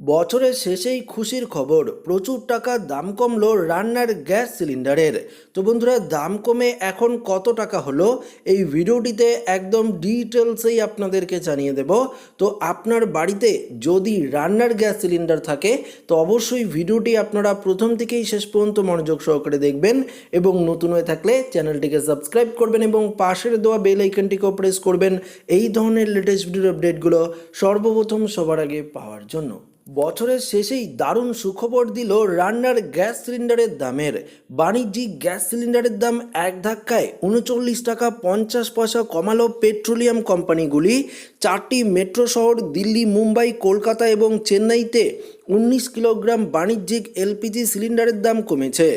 বছরের শেষেই খুশির খবর, প্রচুর টাকা দাম কমলো রান্নার গ্যাস সিলিন্ডারের। তো বন্ধুরা, দাম কমে এখন কত টাকা হলো? এই ভিডিওটিতে একদম ডিটেলসেই আপনাদেরকে জানিয়ে দেব। তো আপনার বাড়িতে যদি রান্নার গ্যাস সিলিন্ডার থাকে, তো অবশ্যই ভিডিওটি আপনারা প্রথম থেকেই শেষ পর্যন্ত মনোযোগ সহকারে দেখবেন এবং নতুন হয়ে থাকলে চ্যানেলটিকে সাবস্ক্রাইব করবেন এবং পাশের দেওয়া বেল আইকনটিকেও প্রেস করবেন। এই ধরনের লেটেস্ট ভিডিওর আপডেটগুলো সর্বপ্রথম সবার আগে পাওয়ার জন্য। বছরের শেষেই দারুণ সুখবর দিল রান্নার গ্যাস সিলিন্ডারের দামের। বাণিজ্যিক গ্যাস সিলিন্ডারের দাম এক ধাক্কায় উনচল্লিশ টাকা পঞ্চাশ পয়সা কমালো পেট্রোলিয়াম কোম্পানিগুলি। চারটি মেট্রো শহর দিল্লি, মুম্বাই, কলকাতা এবং চেন্নাইতে উনিশ কিলোগ্রাম বাণিজ্যিক এলপিজি সিলিন্ডারের দাম কমেছে।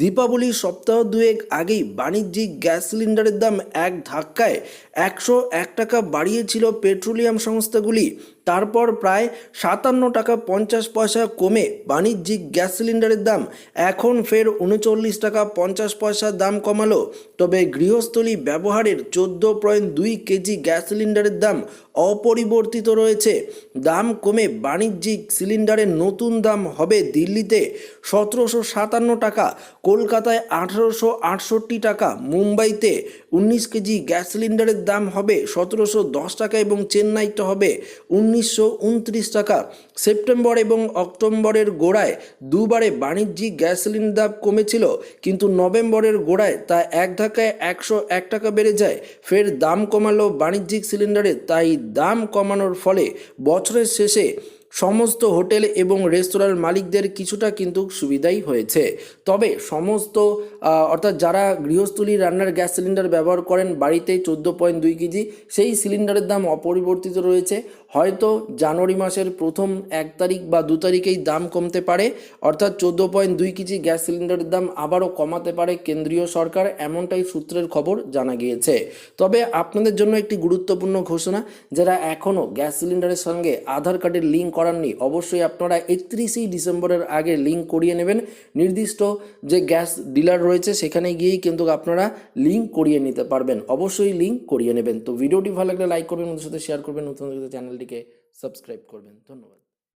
দীপাবলির সপ্তাহ দুয়েক আগেই বাণিজ্যিক গ্যাস সিলিন্ডারের দাম এক ধাক্কায় একশো এক টাকা বাড়িয়েছিল পেট্রোলিয়াম সংস্থাগুলি। তারপর প্রায় সাতান্ন টাকা পঞ্চাশ পয়সা কমে বাণিজ্যিক গ্যাস সিলিন্ডারের দাম এখন ফের উনচল্লিশ টাকা পঞ্চাশ পয়সা দাম কমালো। তবে গৃহস্থলী ব্যবহারের চোদ্দ পয়েন্ট দুই কেজি গ্যাস সিলিন্ডারের দাম অপরিবর্তিত রয়েছে। দাম কমে বাণিজ্যিক সিলিন্ডারের নতুন দাম হবে দিল্লিতে সতেরোশো সাতান্ন টাকা, কলকাতায় আঠারোশো আটষট্টি টাকা, মুম্বাইতে উনিশ কেজি গ্যাস সিলিন্ডারের দাম হবে সতেরোশো দশ টাকা এবং চেন্নাইতে হবে উনিশশো উনত্রিশ টাকা। সেপ্টেম্বর এবং অক্টোবরের গোড়ায় দুবারে বাণিজ্যিক গ্যাস সিলিন্ডার দাম কমেছিল, কিন্তু নভেম্বরের গোড়ায় তা এক ধাক্কায় একশো এক টাকা বেড়ে যায়। ফের দাম কমালো বাণিজ্যিক সিলিন্ডারের তাই দাম কমানোর ফলে বছরের শেষে সমস্ত হোটেল এবং রেস্তোরাঁর মালিকদের কিছুটা কিন্তু সুবিধাই হয়েছে। তবে সমস্ত অর্থাৎ যারা গৃহস্থলী রান্নার গ্যাস সিলিন্ডার ব্যবহার করেন বাড়িতে চোদ্দ পয়েন্ট দুই কেজি, সেই সিলিন্ডারের দাম অপরিবর্তিত রয়েছে। হয়তো জানুয়ারি মাসের প্রথম এক তারিখ বা দু তারিখেই দাম কমতে পারে, অর্থাৎ চোদ্দ পয়েন্ট দুই কেজি গ্যাস সিলিন্ডারের দাম আবারও কমাতে পারে কেন্দ্রীয় সরকার, এমনটাই সূত্রের খবর জানা গিয়েছে। তবে আপনাদের জন্য একটি গুরুত্বপূর্ণ ঘোষণা, যারা এখনও গ্যাস সিলিন্ডারের সঙ্গে আধার কার্ডের লিঙ্ক করাননি অবশ্যই আপনারা একত্রিশে ডিসেম্বরের আগে লিঙ্ক করিয়ে নেবেন। নির্দিষ্ট যে গ্যাস ডিলার রয়েছে সেখানে গিয়েই কিন্তু আপনারা লিঙ্ক করিয়ে নিতে পারবেন। অবশ্যই লিঙ্ক করিয়ে নেবেন। তো ভিডিওটি ভালো লাগলে লাইক করবেন ওদের সাথে শেয়ার করবেন, নতুন চ্যানেলটিকে সাবস্ক্রাইব করবেন। ধন্যবাদ।